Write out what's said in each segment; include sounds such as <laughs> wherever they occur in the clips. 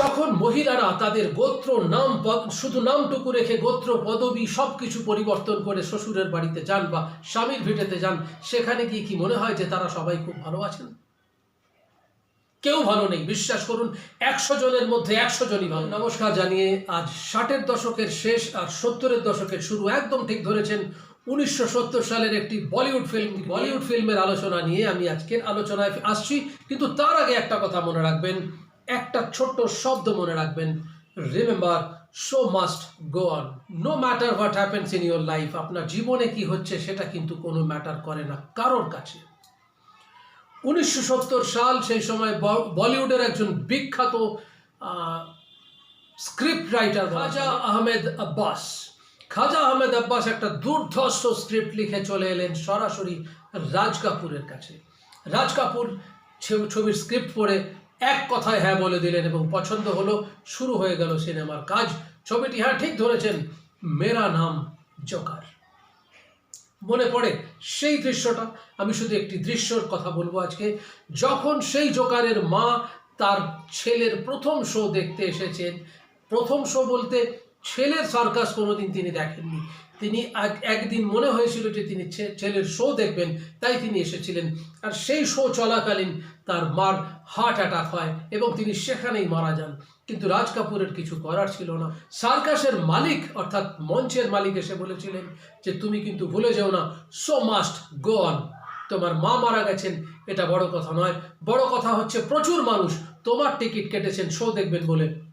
যখন মহিলারা তাদের গোত্র নাম শুধু নামটুকু রেখে গোত্র, পদবি সব কিছু পরিবর্তন করে শ্বশুরের বাড়িতে যান বা স্বামীর ভিটেতে যান, সেখানে গিয়ে কি মনে হয় যে তারা সবাই খুব ভালো আছেন? কেউ ভালো নেই, বিশ্বাস করুন, একশো জনের মধ্যে একশো জনই ভালো। নমস্কার জানিয়ে আজ ষাটের দশকের শেষ আর সত্তরের দশকের শুরু একদম ঠিক ধরেছেন উনিশশো সত্তর সালের একটি বলিউড ফিল্ম, বলিউড ফিল্মের আলোচনা নিয়ে আমি আজকের আলোচনায় আসছি। কিন্তু তার আগে একটা কথা মনে রাখবেন একটা ছোট্ট শব্দ মনে রাখবেন। Remember show must go on no matter what happens in your life আপনার জীবনে কি হচ্ছে সেটা কিন্তু কোনো ম্যাটার করে না কারোর কাছে। উনিশশো সত্তর সাল সেই সময় বলিউডের একজন বিখ্যাত স্ক্রিপ্ট রাইটার খাজা আহমেদ আব্বাস। খাজা আহমেদ আব্বাস একটা দুর্ধর্ষ স্ক্রিপ্ট লিখে চলে এলেন সরাসরি রাজ কাপুরের কাছে। রাজ কাপুর ছবির স্ক্রিপ্ট পড়ে এক কথায় হ্যাঁ বলে দিলেন এবং পছন্দ হলো, শুরু হয়ে গেল সিনেমার কাজ। ছবিটি হ্যাঁ ঠিক ধরেছেন, মেরা নাম জোকার। মনে পড়ে সেই দৃশ্যটা। আমি শুধু একটি দৃশ্যর কথা বলব আজকে। যখন সেই জোকারের মা তার ছেলের প্রথম শো দেখতে এসেছেন, প্রথম শো বলতে ছেলের সার্কাস কোনোদিন তিনি দেখেননি। তিনি এক- একদিন মনে হয়েছিল যে তিনি ছেলের শো দেখবেন, তাই তিনি এসেছিলেন। আর সেই শো চলাকালীন তার মার হার্ট অ্যাটাক হয় এবং তিনি সেখানেই মারা যান। কিন্তু রাজ কাপুরের কিছু করার ছিল না। সার্কাসের মালিক, অর্থাৎ মঞ্চের মালিক এসে বলেছিলেন যে, তুমি কিন্তু ভুলে যাও না সো মাস্ট গো অন তোমার মা মারা গেছেন, এটা বড় কথা নয়। বড় কথা হচ্ছে প্রচুর মানুষ তোমার টিকিট কেটেছেন, শো দেখবেন বলে।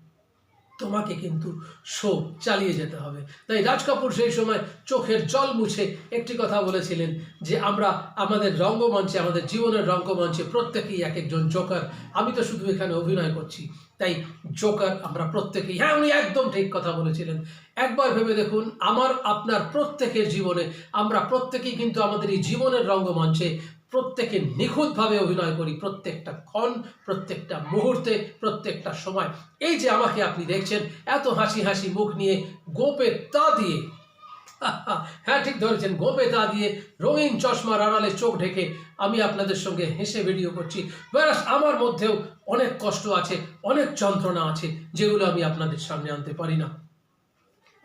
তোমাকে কিন্তু শো চালিয়ে যেতে হবে। তাই রাজ কাপুর সেই সময় চোখের জল মুছে একটি কথা বলেছিলেন যে, আমরা আমাদের রঙ্গমঞ্চে, আমাদের জীবনের রঙ্গমঞ্চে প্রত্যেকেই এক একজন জোকার। আমি তো শুধু এখানে অভিনয় করছি। তাই জোকার আমরা প্রত্যেকেই। হ্যাঁ উনি একদম ঠিক কথা বলেছিলেন। একবার ভেবে দেখুন, আমার, আপনার প্রত্যেকের জীবনে আমরা প্রত্যেকেই কিন্তু আমাদের এই জীবনের রঙ্গমঞ্চে প্রত্যেকে নিখুঁতভাবে অভিনয় করি, প্রত্যেকটা ক্ষণ, প্রত্যেকটা মুহূর্তে, প্রত্যেকটা সময়। এই যে আমাকে আপনি দেখছেন, এত হাসি হাসি মুখ নিয়ে গোপে তা দিয়ে <laughs> হ্যাঁ ঠিক ধরেছেন, গোপে তা দিয়ে রঙিন চশমার আড়ালে চোখ ঢেকে আমি আপনাদের সঙ্গে হেসে ভিডিও করছি। ব্যাস, আমার মধ্যেও অনেক কষ্ট আছে, অনেক যন্ত্রণা আছে, যেগুলো আমি আপনাদের সামনে আনতে পারি না।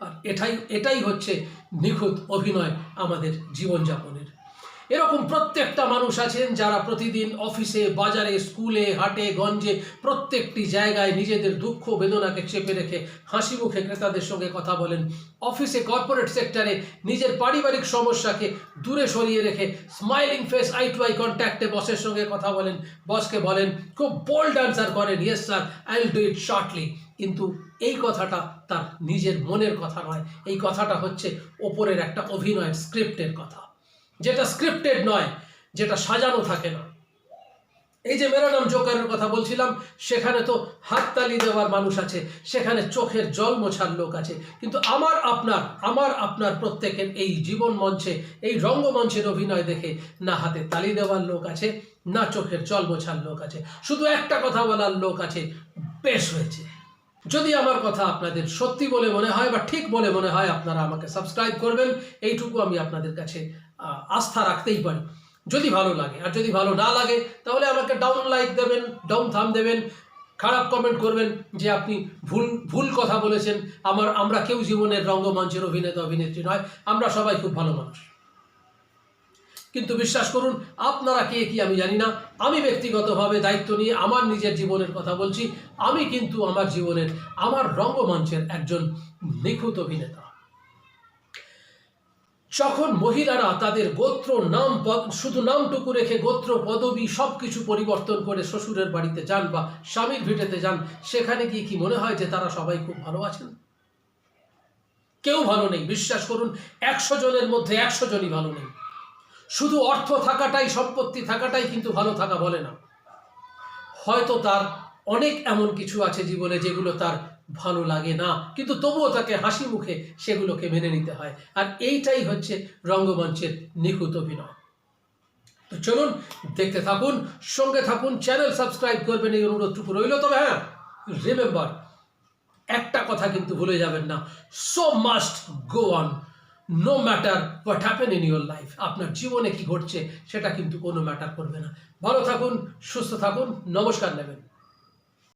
আর এটাই এটাই হচ্ছে নিখুঁত অভিনয় আমাদের জীবনযাপনের। এরকম প্রত্যেকটা মানুষ আছেন যারা প্রতিদিন অফিসে, বাজারে, স্কুলে, হাটে, গঞ্জে, প্রত্যেকটি জায়গায় নিজেদের দুঃখ, বেদনাকে চেপে রেখে হাসি মুখে ক্রেতাদের সঙ্গে কথা বলেন। অফিসে, কর্পোরেট সেক্টরে নিজের পারিবারিক সমস্যাকে দূরে সরিয়ে রেখে smiling face, eye to eye কন্ট্যাক্টে বসের সঙ্গে কথা বলেন। বসকে বলেন, খুব বোল্ড আনসার করেন। Yes sir I will do it shortly কিন্তু এই কথাটা তার নিজের মনের কথা নয়। এই কথাটা হচ্ছে ওপরের একটা অভিনয়ের স্ক্রিপ্টের কথা। যেটা স্ক্রিপ্টেড নয়, যেটা সাজানো থাকে না। এই যে মেরা নাম জোকারের কথা বলছিলাম, সেখানে তো হাততালি দেওয়ার মানুষ আছে, সেখানে চোখের জল মোছার লোক আছে। কিন্তু আমার আপনার আমার আপনার প্রত্যেকের এই জীবন মঞ্চে, এই রঙ্গমঞ্চের অভিনয় দেখে না হাতে তালি দেওয়ার লোক আছে, না চোখের জল মোছার লোক আছে। শুধু একটা কথা বলার লোক আছে, বেশ হয়েছে। যদি আমার কথা আপনাদের সত্যি বলে মনে হয় বা ঠিক বলে মনে হয়, আপনারা আমাকে সাবস্ক্রাইব করবেন। এইটুকু আমি আপনাদের কাছে আস্থা রাখতেই পারি। যদি ভালো লাগে, আর যদি ভালো না লাগে, তাহলে আমাকে ডাউন লাইক দেবেন ডাউন থাম দেবেন, খারাপ কমেন্ট করবেন যে আপনি ভুল ভুল কথা বলেছেন। আমার, আমরা কেউ জীবনের রঙ্গমঞ্চের অভিনেতা, অভিনেত্রী নয়, আমরা সবাই খুব ভালো মানুষ। কিন্তু বিশ্বাস করুন, আপনারা কে কি আমি জানি না। আমি ব্যক্তিগতভাবে দায়িত্ব নিয়ে আমার নিজের জীবনের কথা বলছি। আমি কিন্তু আমার জীবনের, আমার রঙ্গমঞ্চের একজন নিখুঁত অভিনেতা। যখন মহিলারা তাদের গোত্র নাম পদ- শুধু নামটুকু রেখে গোত্র, পদবি সব কিছু পরিবর্তন করে শ্বশুরের বাড়িতে যান বা স্বামীর ভিটেতে যান, সেখানে গিয়ে কি মনে হয় যে তারা সবাই খুব ভালো আছেন? কেউ ভালো নেই। বিশ্বাস করুন, একশো জনের মধ্যে একশো জনই ভালো নেই। শুধু অর্থ থাকাটাই, সম্পত্তি থাকাটাই কিন্তু ভালো থাকা বলে না। হয়তো তার অনেক এমন কিছু আছে জীবনে যেগুলো তার ভালো লাগে না, কিন্তু তবুও তাকে হাসি মুখে সেগুলোকে মেনে নিতে হয়। আর এইটাই হচ্ছে রঙ্গমঞ্চের নিখুঁত অভিনয়। তো চলুন, দেখতে থাকুন, সঙ্গে থাকুন, চ্যানেল সাবস্ক্রাইব করবেন এই অনুরোধটুকু রইল। তবে হ্যাঁ রিমেম্বার একটা কথা কিন্তু ভুলে যাবেন না show must go on no matter what happen in your life আপনার জীবনে কি ঘটছে, সেটা কিন্তু কোনো ম্যাটার করবে না। ভালো থাকুন, সুস্থ থাকুন, নমস্কার নেবেন।